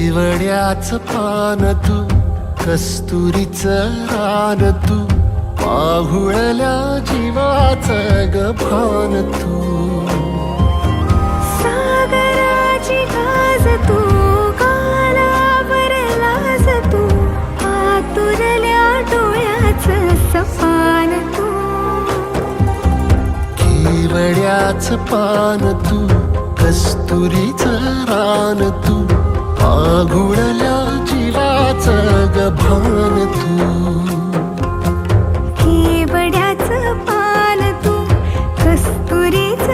केवड्याच पान तू कस्तुरीच रान तू पाहुळल्या जीवाच गभान तू. सागराची तू कालावर लाज तू आतुरल्या डोळ्याचं सपान तू. केवड्याच पान तू कस्तुरीच रान तू आघुळल्या जीवाच गभान तू. केवड्याच पान तू कस्तुरीच